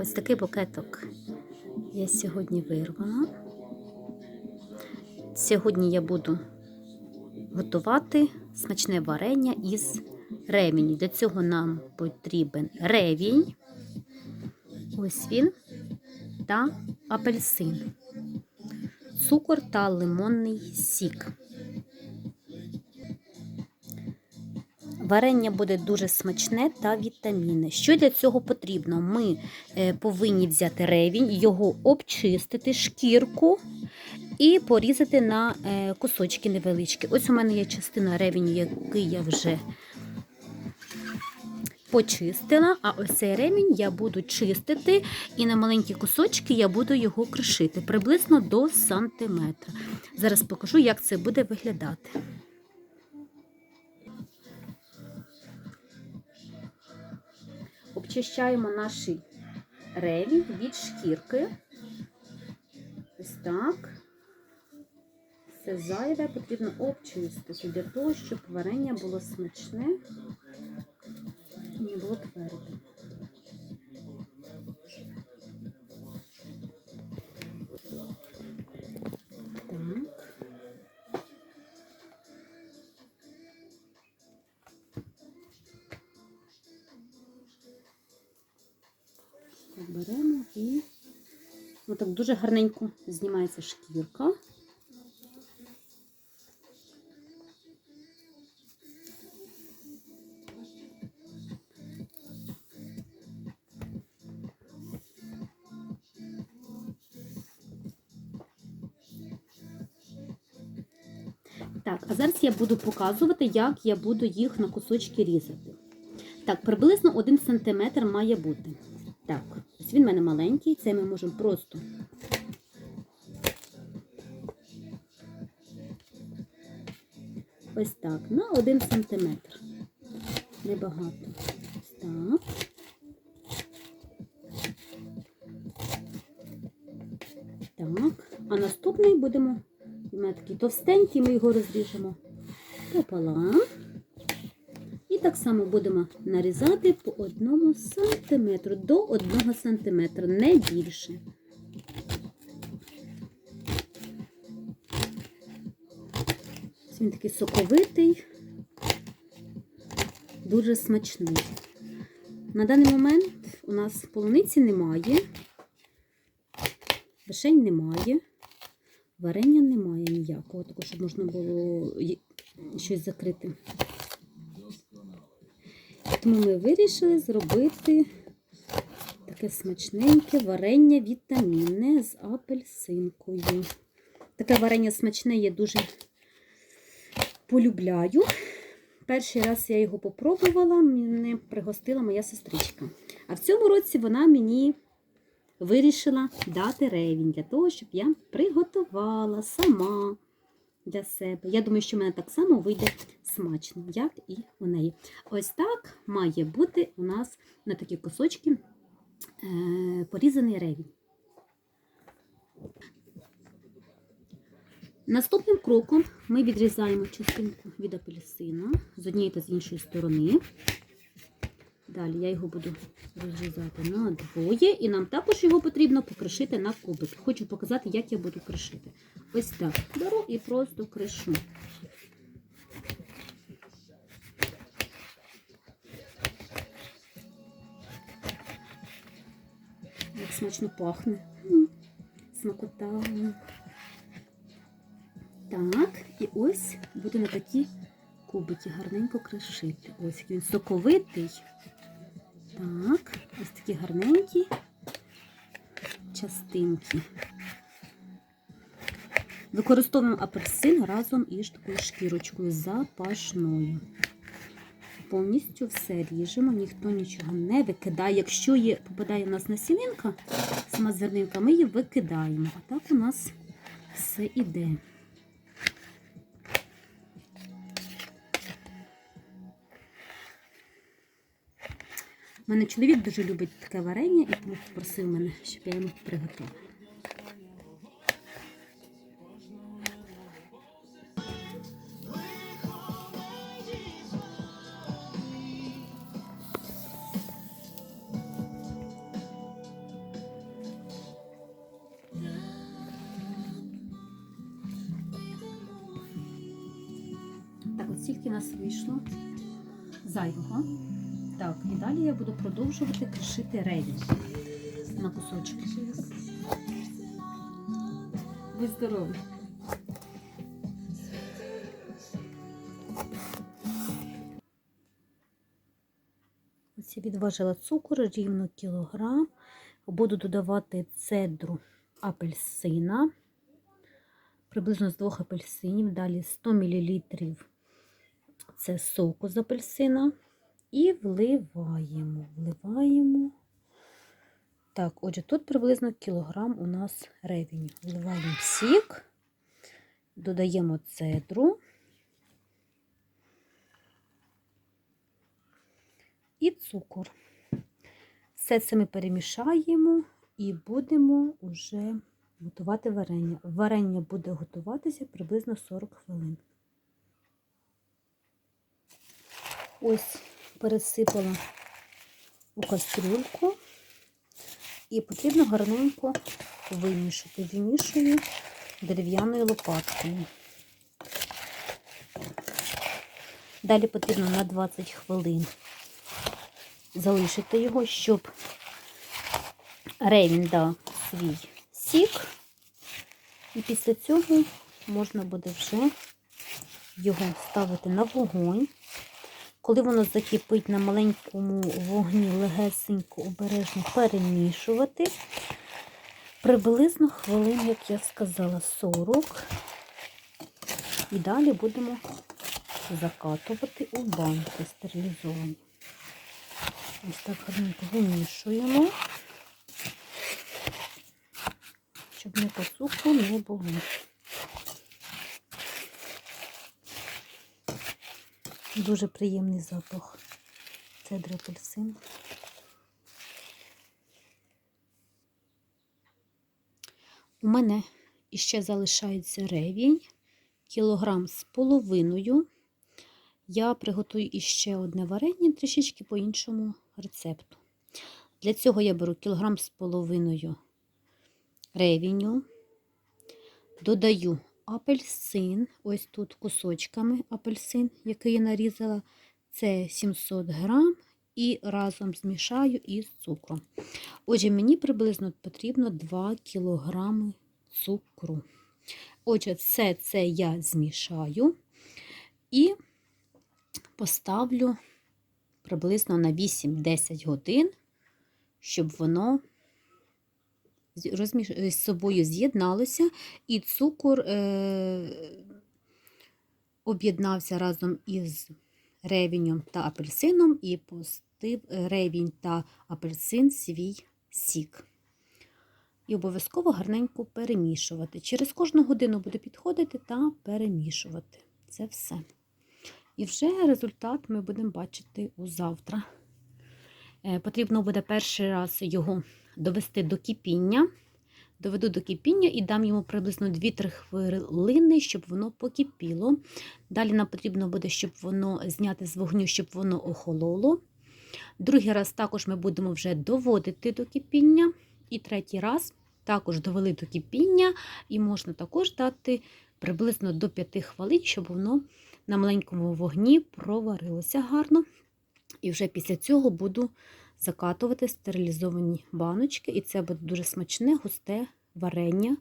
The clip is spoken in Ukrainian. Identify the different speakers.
Speaker 1: Ось такий букеток я сьогодні вирвала. Сьогодні я буду готувати смачне варення із ревіню. Для цього нам потрібен ревінь, ось він, та апельсин, цукор та лимонний сік. Варення буде дуже смачне та вітамінне. Що для цього потрібно? Ми е, повинні взяти ревінь, його обчистити, шкірку і порізати на е, кусочки невеличкі. Ось у мене є частина ревіню, який я вже почистила, а ось цей ремінь я буду чистити, і на маленькі кусочки я буду його кришити приблизно до сантиметра. Зараз покажу, як це буде виглядати. Обчищаємо наш реві від шкірки. Ось так. Все зайве потрібно обчистити для того, щоб варення було смачне і не було тверде. Отак дуже гарненько знімається шкірка. Так, а зараз я буду показувати, як я буду їх на кусочки різати. Так, приблизно 1 см має бути. Так, ось він в мене маленький, це ми можемо просто. Ось так, на 1 см. Небагато. Ось так. Так, а наступний будемо, у мене такий товстенький, ми його розріжемо пополам. І так само будемо нарізати по одному сантиметру, до одного сантиметра, не більше. Він такий соковитий, дуже смачний. На даний момент у нас полуниці немає, вишень немає, варення немає ніякого, такого, щоб можна було щось закрити. Тому ми вирішили зробити таке смачненьке варення вітамінне з апельсинкою. Таке варення смачне я дуже полюбляю. Перший раз я його попробувала, мене пригостила моя сестричка. А в цьому році вона мені вирішила дати ревінь для того, щоб я приготувала сама для себе. Я думаю, що в мене так само вийде смачно, як і у неї. Ось так має бути у нас на такі кусочки е, порізаний ревінь. Наступним кроком ми відрізаємо частинку від апельсина з однієї та з іншої сторони. Далі я його буду розрізати на двоє, і нам також його потрібно покришити на кубик. Хочу показати, як я буду кришити. Ось так. Беру і просто кришу. Як смачно пахне. Смакота. Так, і ось буду на такі кубики гарненько кришити. Ось він соковитий. Так, ось такі гарненькі частинки. Використовуємо апельсин разом із такою шкірочкою запашною. Повністю все ріжемо, ніхто нічого не викидає. Якщо є, попадає у нас насінинка, сама зернинка, ми її викидаємо. А так у нас все іде. Мене чоловік дуже любить таке варення і тому попросив мене, щоб я йому приготувала. Так, от стільки нас вийшло зайвого. Так, і далі я буду продовжувати кришити ревінь на кусочки. Ви здорові! Ось я відважила цукор рівно кілограм. Буду додавати цедру апельсина, приблизно з двох апельсинів. Далі 100 мл це соку з апельсина. І вливаємо, вливаємо. Так, отже, тут приблизно кілограм у нас ревінь. Вливаємо сік, додаємо цедру. і цукор. Все це ми перемішаємо і будемо вже готувати варення. Варення буде готуватися приблизно 40 хвилин. Ось пересипала у кастрюльку і потрібно гарненько вимішати. Вимішую дерев'яною лопаткою. Далі потрібно на 20 хвилин залишити його, щоб ревін дав свій сік. І після цього можна буде вже його ставити на вогонь. Коли воно закипить на маленькому вогні, легесенько, обережно перемішувати. Приблизно хвилин, як я сказала, 40. І далі будемо закатувати у банки стерилізовані. Ось так вимішуємо, щоб не по цукру не було. Дуже приємний запах цедри апельсин. У мене іще залишається ревінь, кілограм з половиною. Я приготую іще одне варення трішечки по іншому рецепту. Для цього я беру кілограм з половиною ревіню, додаю апельсин, ось тут кусочками апельсин, який я нарізала, це 700 грам, і разом змішаю із цукром. Отже, мені приблизно потрібно 2 кілограми цукру. Отже, все це я змішаю і поставлю приблизно на 8-10 годин, щоб воно розміш... з собою з'єдналося, і цукор е... об'єднався разом із ревінем та апельсином, і пустив ревінь та апельсин свій сік. І обов'язково гарненько перемішувати. Через кожну годину буде підходити та перемішувати. Це все. І вже результат ми будемо бачити у завтра. Е, Потрібно буде перший раз його довести до кипіння. Доведу до кипіння і дам йому приблизно 2-3 хвилини, щоб воно покипіло. Далі нам потрібно буде, щоб воно зняти з вогню, щоб воно охололо. Другий раз також ми будемо вже доводити до кипіння. І третій раз також довели до кипіння, і можна також дати приблизно до 5 хвилин, щоб воно на маленькому вогні проварилося гарно. І вже після цього буду закатувати стерилізовані баночки, і це буде дуже смачне, густе варення